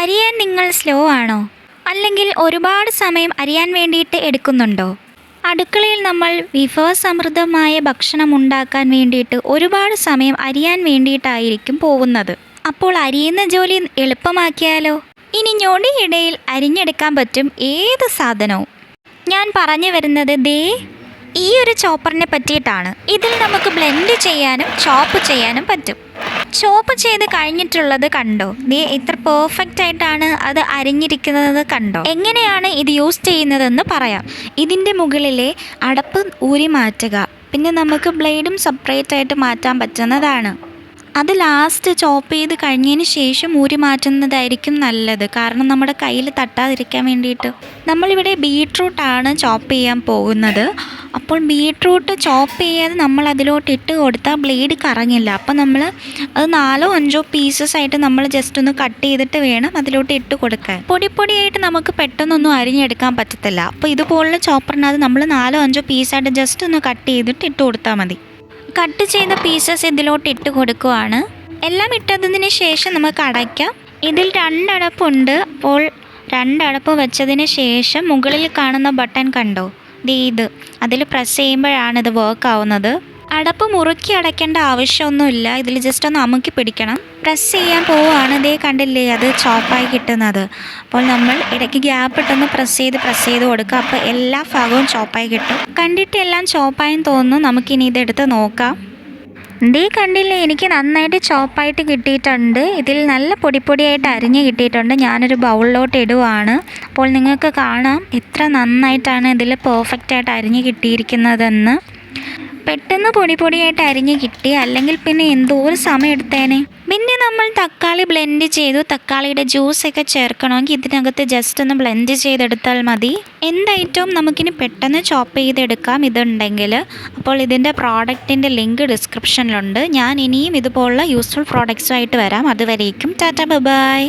അരിയാൻ നിങ്ങൾ സ്ലോ ആണോ? അല്ലെങ്കിൽ ഒരുപാട് സമയം അരിയാൻ വേണ്ടിയിട്ട് എടുക്കുന്നുണ്ടോ? അടുക്കളയിൽ നമ്മൾ വിഭവസമൃദ്ധമായ ഭക്ഷണം ഉണ്ടാക്കാൻ വേണ്ടിയിട്ട് ഒരുപാട് സമയം അരിയാൻ വേണ്ടിയിട്ടായിരിക്കും പോകുന്നത്. അപ്പോൾ അരിയുന്ന ജോലി എളുപ്പമാക്കിയാലോ? ഇനി ഞൊടിയിടയിൽ അരിഞ്ഞെടുക്കാൻ പറ്റും ഏത് സാധനവും. ഞാൻ പറഞ്ഞു വരുന്നത് ദേ ഈ ഒരു ചോപ്പറിനെ പറ്റിയിട്ടാണ്. ഇതിൽ നമുക്ക് ബ്ലെൻഡ് ചെയ്യാനും ചോപ്പ് ചെയ്യാനും പറ്റും. ചോപ്പ് ചെയ്ത് കഴിഞ്ഞിട്ടുള്ളത് കണ്ടോ? നീ എത്ര പെർഫെക്റ്റ് ആയിട്ടാണ് അത് അരിഞ്ഞിരിക്കുന്നത് കണ്ടോ? എങ്ങനെയാണ് ഇത് യൂസ് ചെയ്യുന്നതെന്ന് പറയാം. ഇതിന്റെ മുകളിലെ അടപ്പ് ഊരി മാറ്റുക. പിന്നെ നമുക്ക് ബ്ലേഡും സെപ്പറേറ്റ് ആയിട്ട് മാറ്റാൻ പറ്റുന്നതാണ്. അത് ലാസ്റ്റ് ചോപ്പ് ചെയ്ത് കഴിഞ്ഞതിന് ശേഷം ഊരി മാറ്റുന്നതായിരിക്കും നല്ലത്. കാരണം നമ്മുടെ കയ്യിൽ തട്ടാതിരിക്കാൻ വേണ്ടിയിട്ട്. നമ്മളിവിടെ ബീട്രൂട്ടാണ് ചോപ്പ് ചെയ്യാൻ പോകുന്നത്. അപ്പോൾ ബീട്രൂട്ട് ചോപ്പ് ചെയ്യാതെ നമ്മൾ അതിലോട്ട് ഇട്ട് കൊടുത്താൽ ബ്ലേഡ് കറങ്ങില്ല. അപ്പോൾ നമ്മൾ അത് നാലോ അഞ്ചോ പീസസ് ആയിട്ട് നമ്മൾ ജസ്റ്റ് ഒന്ന് കട്ട് ചെയ്തിട്ട് വേണം അതിലോട്ട് ഇട്ട് കൊടുക്കാൻ. പൊടി പൊടിയായിട്ട് നമുക്ക് പെട്ടെന്നൊന്നും അരിഞ്ഞെടുക്കാൻ പറ്റത്തില്ല. അപ്പോൾ ഇതുപോലുള്ള ചോപ്പറിനകത്ത് നമ്മൾ നാലോ അഞ്ചോ പീസായിട്ട് ജസ്റ്റ് ഒന്ന് കട്ട് ചെയ്തിട്ട് ഇട്ട് കൊടുത്താൽ മതി. കട്ട് ചെയ്ത പീസസ് ഇതിലോട്ട് ഇട്ട് കൊടുക്കുവാണ്. എല്ലാം ഇട്ടതിന് ശേഷം നമുക്ക് അടയ്ക്കാം. ഇതിൽ രണ്ടടപ്പുണ്ട്. അപ്പോൾ രണ്ടടപ്പ് വെച്ചതിന് ശേഷം മുകളിൽ കാണുന്ന ബട്ടൺ കണ്ടോ? ദേ അതിൽ പ്രസ് ചെയ്യുമ്പോഴാണ് ഇത് വർക്ക് ആവുന്നത്. അടപ്പ് മുറുക്കി അടയ്ക്കേണ്ട ആവശ്യമൊന്നുമില്ല. ഇതിൽ ജസ്റ്റ് ഒന്ന് അമുക്കി പിടിക്കണം. പ്രസ് ചെയ്യാൻ പോവുകയാണ് ഇതേ കണ്ടില്ലേ അത് ചോപ്പായി കിട്ടുന്നത്. അപ്പോൾ നമ്മൾ ഇടയ്ക്ക് ഗ്യാപ്പ് ഇട്ടൊന്ന് പ്രസ് ചെയ്ത് പ്രസ് ചെയ്ത് കൊടുക്കുക. അപ്പോൾ എല്ലാ ഭാഗവും ചോപ്പായി കിട്ടും. കണ്ടിട്ട് എല്ലാം ചോപ്പായെന്ന് തോന്നുന്നു. നമുക്കിനി ഇതെടുത്ത് നോക്കാം. ദേ കണ്ടില്ലേ എനിക്ക് നന്നായിട്ട് ചോപ്പായിട്ട് കിട്ടിയിട്ടുണ്ട്. ഇതിൽ നല്ല പൊടിപ്പൊടിയായിട്ട് അരിഞ്ഞ് കിട്ടിയിട്ടുണ്ട്. ഞാനൊരു ബൗളിലോട്ട് ഇടുവാണ്. അപ്പോൾ നിങ്ങൾക്ക് കാണാം എത്ര നന്നായിട്ടാണ് ഇതിൽ പെർഫെക്റ്റ് ആയിട്ട് അരിഞ്ഞ് കിട്ടിയിരിക്കുന്നതെന്ന്. പെട്ടെന്ന് പൊടി പൊടിയായിട്ട് അരിഞ്ഞ് കിട്ടി. അല്ലെങ്കിൽ പിന്നെ എന്തോ ഒരു സമയം എടുത്തേനെ. പിന്നെ നമ്മൾ തക്കാളി ബ്ലെൻഡ് ചെയ്തു. തക്കാളിയുടെ ജ്യൂസൊക്കെ ചേർക്കണമെങ്കിൽ ഇതിനകത്ത് ജസ്റ്റ് ഒന്ന് ബ്ലെൻഡ് ചെയ്തെടുത്താൽ മതി. എന്ത് ഐറ്റവും നമുക്കിനി പെട്ടെന്ന് ചോപ്പ് ചെയ്തെടുക്കാം ഇതുണ്ടെങ്കിൽ. അപ്പോൾ ഇതിന്റെ പ്രോഡക്റ്റിന്റെ ലിങ്ക് ഡിസ്ക്രിപ്ഷനിലുണ്ട് ഞാൻ ഇനിയും ഇതുപോലുള്ള യൂസ്ഫുൾ പ്രോഡക്റ്റ്സുമായിട്ട് വരാം. അതുവരേക്കും ടാറ്റ ബൈ.